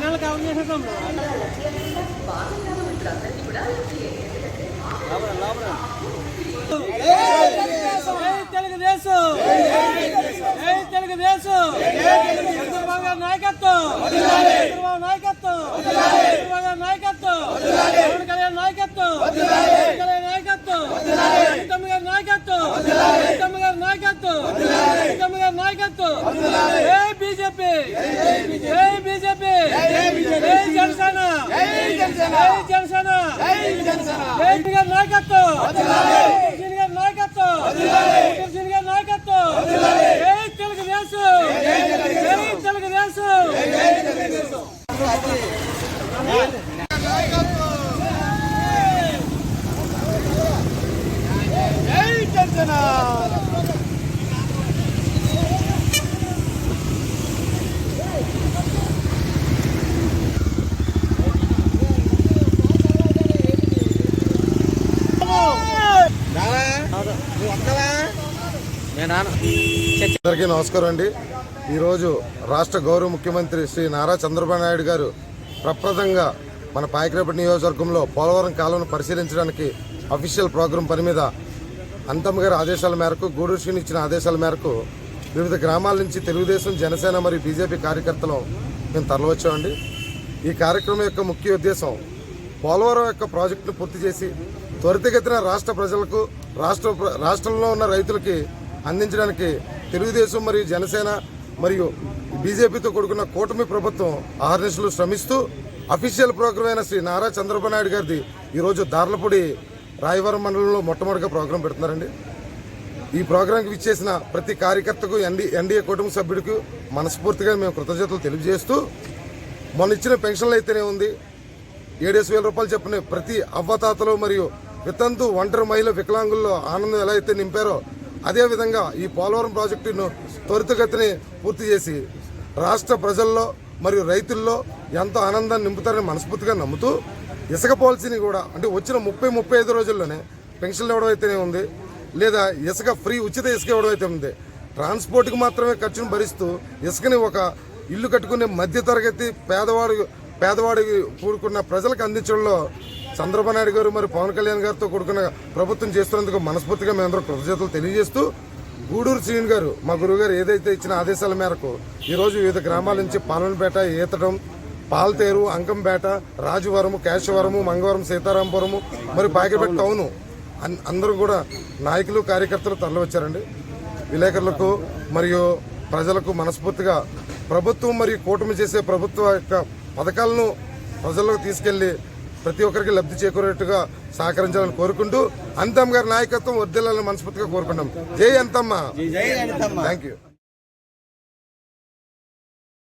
Cover చేసేద్దాం. జై తెలుగుదేశం. తెలుగుదేశం. చంద్రబాబు గారి నాయకత్వం. చంద్రబాబు నాయకత్వం. చంద్రబాబు గారి నాయకత్వం. పవన్ కళ్యాణ్ నాయకత్వం. పవన్ కళ్యాణ్ నాయకత్వం. సీతమ్మ గారి నాయకత్వం. సీతమ్మ గారి నాయకత్వం. సీతమ్మ గారి నాయకత్వం. బీజేపీ. జై బీజేపీ. జై జనసేన. జై జనసేన. జై గారి నాయకత్వం. గారి నాయకత్వం. గారి నాయకత్వం. జై తెలుగుదేశం. జై తెలుగుదేశం. అందరికీ నమస్కారం అండి. ఈరోజు రాష్ట్ర గౌరవ ముఖ్యమంత్రి శ్రీ నారా చంద్రబాబు నాయుడు గారు ప్రప్రదంగా మన పాయకరేపటి నియోజకవర్గంలో పోలవరం కాలువను పరిశీలించడానికి అఫీషియల్ ప్రోగ్రాం పని మీద అంతమ్మ గారి ఆదేశాల మేరకు గూడూరు శ్రీని ఇచ్చిన ఆదేశాల మేరకు వివిధ గ్రామాల నుంచి తెలుగుదేశం జనసేన మరియు బీజేపీ కార్యకర్తలు మేము తరలివచ్చామండి. ఈ కార్యక్రమం యొక్క ముఖ్య ఉద్దేశం పోలవరం యొక్క ప్రాజెక్టును పూర్తి చేసి త్వరితగతిన రాష్ట్ర ప్రజలకు రాష్ట్ర ప్ర- రాష్ట్రంలో ఉన్న రైతులకి అందించడానికి తెలుగుదేశం మరియు జనసేన మరియు బీజేపీతో కూడుకున్న కూటమి ప్రభుత్వం ఆహర్నిశలు శ్రమిస్తూ అఫీషియల్ ప్రోగ్రామ్ అయిన శ్రీ నారా చంద్రబాబు నాయుడు గారిది ఈరోజు దార్లపూడి రాయవరం మండలంలో మొట్టమొదటిగా ప్రోగ్రాం పెడుతున్నారండి. ఈ ప్రోగ్రాంకి విచ్చేసిన ప్రతి కార్యకర్తకు ఎన్డీ ఎన్డీఏ కుటుంబ సభ్యుడికి మనస్ఫూర్తిగా మేము కృతజ్ఞతలు తెలియజేస్తూ మొన్న ఇచ్చిన పెన్షన్లు అయితేనే ఉంది. ఏడేసి వేల రూపాయలు చెప్పిన ప్రతి అవ్వతాతలు మరియు వితంతు ఒంటరి మహిళ వికలాంగుల్లో ఆనందం ఎలా అయితే నింపారో అదే విధంగా ఈ పోలవరం ప్రాజెక్టును త్వరితగతిని పూర్తి చేసి రాష్ట్ర ప్రజల్లో మరియు రైతుల్లో ఎంతో ఆనందాన్ని నింపుతారని మనస్ఫూర్తిగా నమ్ముతూ ఇసుక పాలసీని కూడా అంటే వచ్చిన ముప్పై ముప్పై ఐదు రోజుల్లోనే పెన్షన్లు ఇవ్వడం అయితేనే ఉంది లేదా ఇసుక ఫ్రీ ఉచిత ఇసుక ఇవ్వడం అయితే ఉంది. ట్రాన్స్పోర్ట్కి మాత్రమే ఖర్చును భరిస్తూ ఇసుకని ఒక ఇల్లు కట్టుకునే మధ్యతరగతి పేదవాడు పేదవాడికి కూడుకున్న ప్రజలకు అందించడంలో చంద్రబాబు నాయుడు గారు మరి పవన్ కళ్యాణ్ గారితో కూడుకున్న ప్రభుత్వం చేస్తున్నందుకు మనస్ఫూర్తిగా మేమందరం కృతజ్ఞతలు తెలియజేస్తూ గూడూరు శ్రీని గారు మా గురువు గారు ఏదైతే ఇచ్చిన ఆదేశాల మేరకు ఈరోజు వివిధ గ్రామాల నుంచి పాలనపేట ఈతడం పాల్తేరు అంకంపేట రాజవరము కేశవరము మంగవరం సీతారాంపురము మరి బాగేపేట టౌను అన్- అందరూ కూడా నాయకులు కార్యకర్తలు తరలివచ్చారండి. విలేకరులకు మరియు ప్రజలకు మనస్ఫూర్తిగా ప్రభుత్వం మరియు కూటమి చేసే ప్రభుత్వ యొక్క పథకాలను ప్రజల్లోకి తీసుకెళ్ళి ప్రతి ఒక్కరికి లబ్ధి చేకూరేట్టుగా సహకరించాలని కోరుకుంటూ అంతమ్మ గారి నాయకత్వం వర్దిల్లాలని మనస్ఫూర్తిగా కోరుకుంటాం జై అంతమ్మ. Thank you